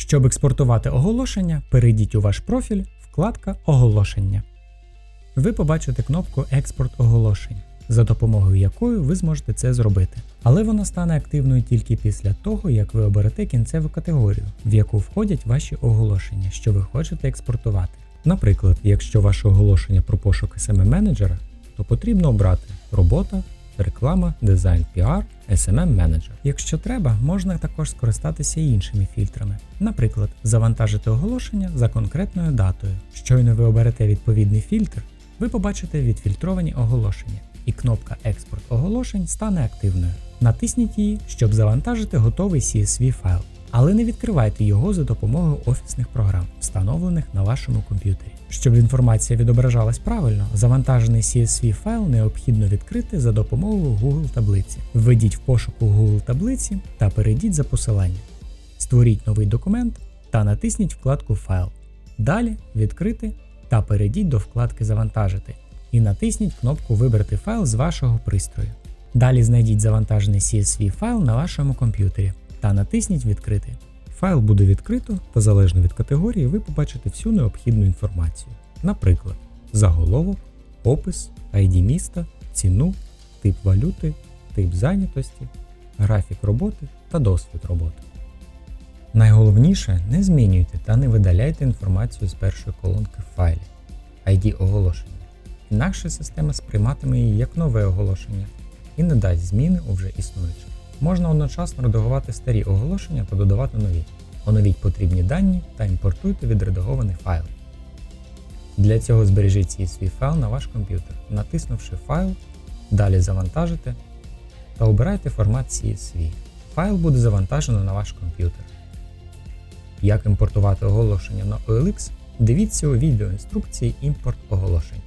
Щоб експортувати оголошення, перейдіть у ваш профіль, вкладка Оголошення. Ви побачите кнопку Експорт оголошень, за допомогою якої ви зможете це зробити. Але вона стане активною тільки після того, як ви оберете кінцеву категорію, в яку входять ваші оголошення, що ви хочете експортувати. Наприклад, якщо ваше оголошення про пошук smm менеджера, то потрібно обрати робота, реклама, дизайн, піар, smm менеджер Якщо треба, можна також скористатися іншими фільтрами. Наприклад, завантажити оголошення за конкретною датою. Щойно ви оберете відповідний фільтр, ви побачите відфільтровані оголошення, і кнопка Експорт оголошень стане активною. Натисніть її, щоб завантажити готовий CSV файл, але не відкривайте його за допомогою офісних програм, встановлених на вашому комп'ютері. Щоб інформація відображалась правильно, завантажений CSV файл необхідно відкрити за допомогою Google таблиці. Введіть в пошуку Google таблиці та перейдіть за посиланням. Створіть новий документ та натисніть вкладку Файл. Далі відкрити та перейдіть до вкладки Завантажити і натисніть кнопку Вибрати файл з вашого пристрою. Далі знайдіть завантажений CSV файл на вашому комп'ютері та натисніть Відкрити. Файл буде відкрито та залежно від категорії ви побачите всю необхідну інформацію. Наприклад, заголовок, опис, ID міста, ціну, тип валюти, тип зайнятості, графік роботи та досвід роботи. Найголовніше не змінюйте та не видаляйте інформацію з першої колонки в файлі ID оголошення. Інакше система сприйматиме її як нове оголошення і не дасть зміни у вже існуюче. Можна одночасно редагувати старі оголошення та додавати нові. Оновіть потрібні дані та імпортуйте відредагований файл. Для цього збережіть CSV файл на ваш комп'ютер, натиснувши файл, далі завантажити та обирайте формат CSV. Файл буде завантажено на ваш комп'ютер. Як імпортувати оголошення на OLX, дивіться у відеоінструкції імпорт оголошень.